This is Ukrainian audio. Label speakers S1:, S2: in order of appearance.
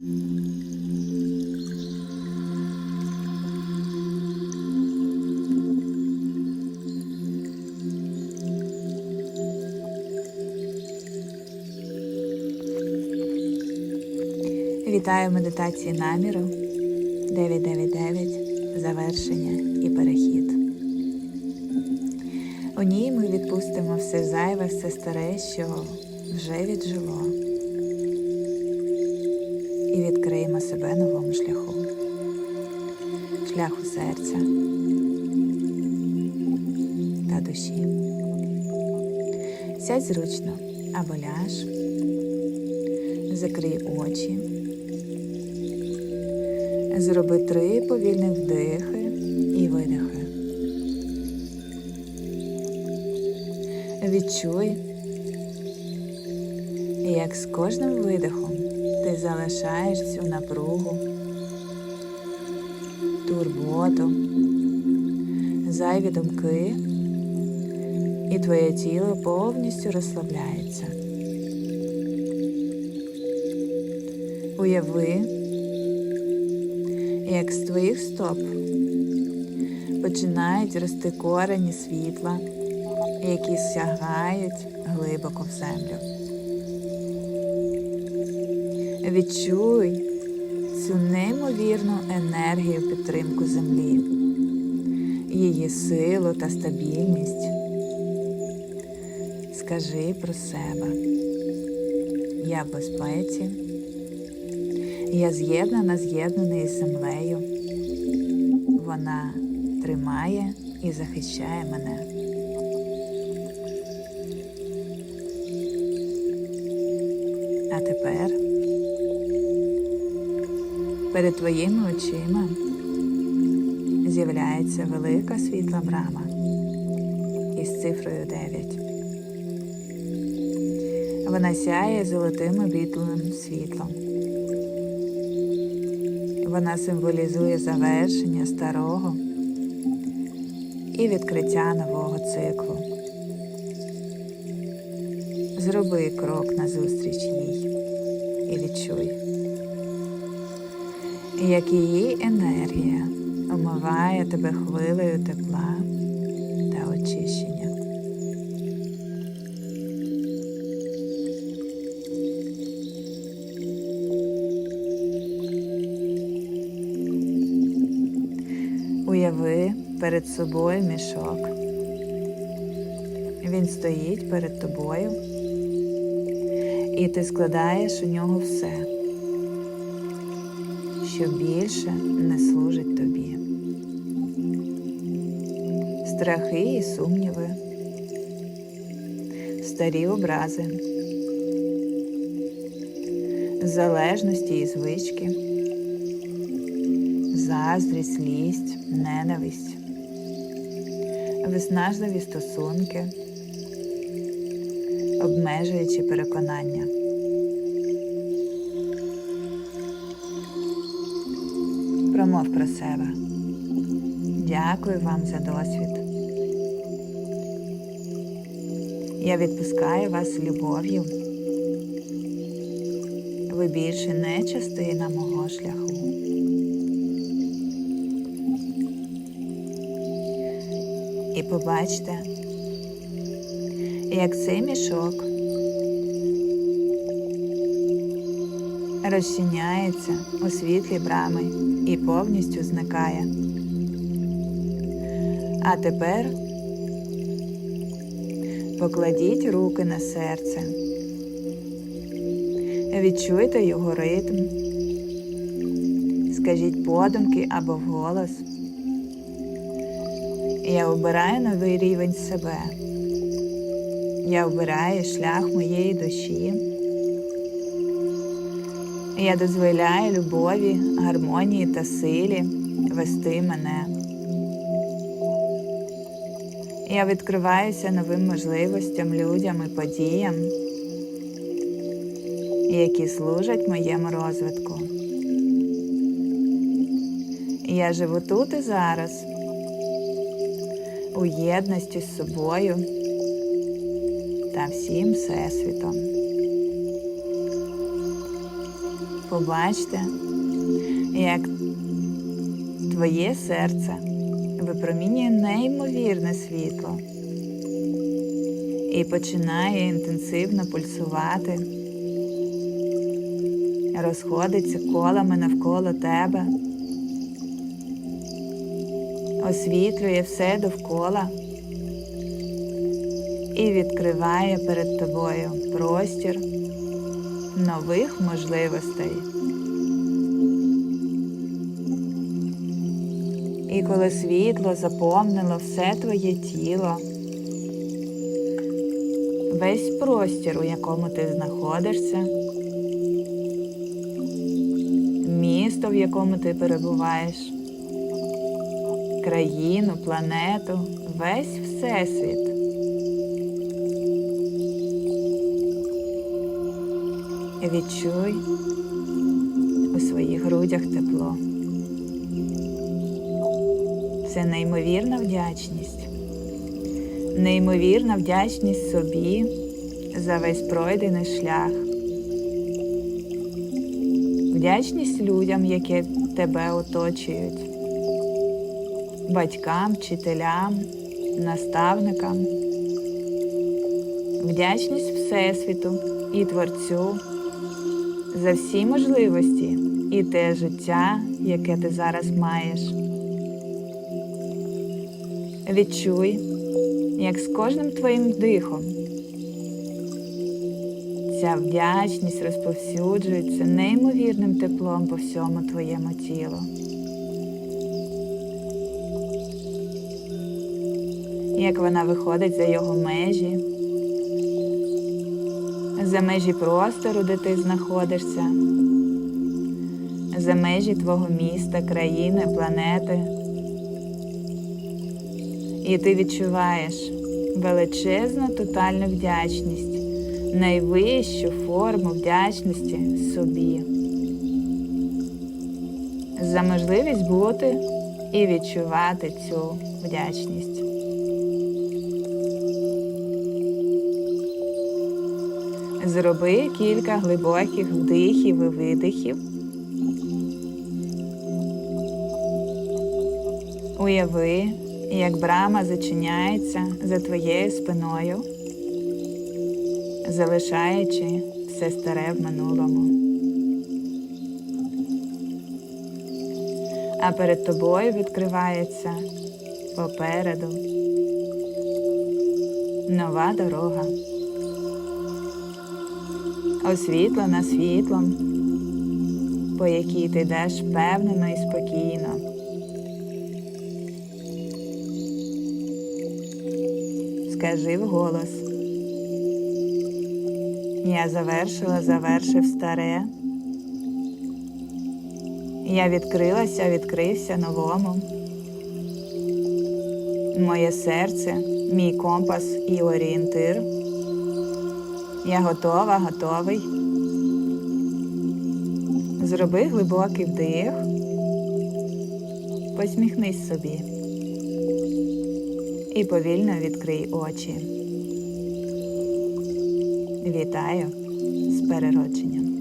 S1: Вітаю медитації наміру. 999 завершення і перехід. У ній ми відпустимо все зайве, все старе, що вже віджило, і відкриємо себе новому шляху, шляху серця та душі. Сядь зручно або ляж, закрий очі. Зроби три повільних вдихи і видихи. Відчуй, як з кожним видихом залишаєш цю напругу, турботу, зайві думки, і твоє тіло повністю розслабляється. Уяви, як з твоїх стоп починають рости корені світла, які сягають глибоко в землю. Відчуй цю неймовірну енергію підтримку землі, її силу та стабільність. Скажи про себе. Я в безпеці. Я з'єднана, з'єднаний із землею. Вона тримає і захищає мене. А тепер перед твоїми очима з'являється велика світла брама із цифрою 9. Вона сяє золотим обітленим світлом. Вона символізує завершення старого і відкриття нового циклу. Зроби крок назустріч їй і відчуй, як її енергія омиває тебе хвилею тепла та очищення. Уяви перед собою мішок. Він стоїть перед тобою, і ти складаєш у нього все, що більше не служить тобі. Страхи і сумніви, старі образи, залежності і звички заздрість, злість, ненависть, виснажливі стосунки, обмежуючі переконання. Промов про себе. Дякую вам за досвід. Я відпускаю вас любов'ю. Ви більше не частина мого шляху. І побачте, як цей мішок розчиняється у світлі брами і повністю зникає. А тепер покладіть руки на серце, відчуйте його ритм, скажіть подумки або вголос. Я обираю новий рівень себе. Я обираю шлях моєї душі. Я дозволяю любові, гармонії та силі вести мене. Я відкриваюся новим можливостям, людям і подіям, які служать моєму розвитку. Я живу тут і зараз у єдності з собою та всім Всесвітом. Побачте, як твоє серце випромінює неймовірне світло і починає інтенсивно пульсувати, розходиться колами навколо тебе, освітлює все довкола і відкриває перед тобою простір нових можливостей. І коли світло заповнило все твоє тіло, весь простір, у якому ти знаходишся, місто, в якому ти перебуваєш, країну, планету, весь всесвіт. Відчуй у своїх грудях тепло. Це неймовірна вдячність, неймовірна вдячність собі за весь пройдений шлях, вдячність людям, які тебе оточують, батькам, вчителям, наставникам, вдячність Всесвіту і Творцю за всі можливості і те життя, яке ти зараз маєш. Відчуй, як з кожним твоїм дихом ця вдячність розповсюджується неймовірним теплом по всьому твоєму тілу. Як вона виходить за його межі, за межі простору, де ти знаходишся, за межі твого міста, країни, планети. І ти відчуваєш величезну тотальну вдячність, найвищу форму вдячності собі. За можливість бути і відчувати цю вдячність. Зроби кілька глибоких вдихів і видихів. Уяви, як брама зачиняється за твоєю спиною, залишаючи все старе в минулому. А перед тобою відкривається попереду нова дорога, освітлена світлом, по якій ти йдеш впевнено і спокійно. Скажи вголос. Я завершила, завершив старе. Я відкрилася, відкрився новому. Моє серце, мій компас і орієнтир. Я готова, готовий. Зроби глибокий вдих. Посміхнись собі і повільно відкрий очі. Вітаю з переродженням.